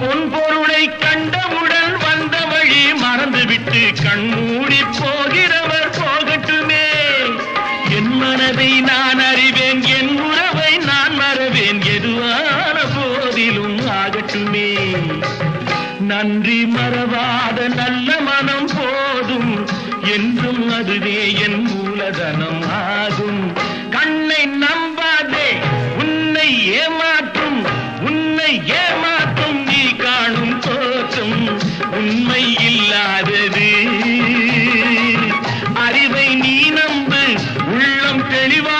பொன் பொருளை கண்டவுடன் வந்த வழி மறந்துவிட்டு கண்மூடி போகிறவர் போகட்டுமே. என் மனதை நான் அறிவேன் என் உறவை நான் மறவேன். எதுவான போதிலும் ஆகட்டுமே. நன்றி மறவாத நல்ல மனம் போதும் என்றும் அதுவே என் மூலதனம் ஆகும். உண்மை இல்லாதது. அறிவை நீ நம்பு உள்ளம் தெளிவா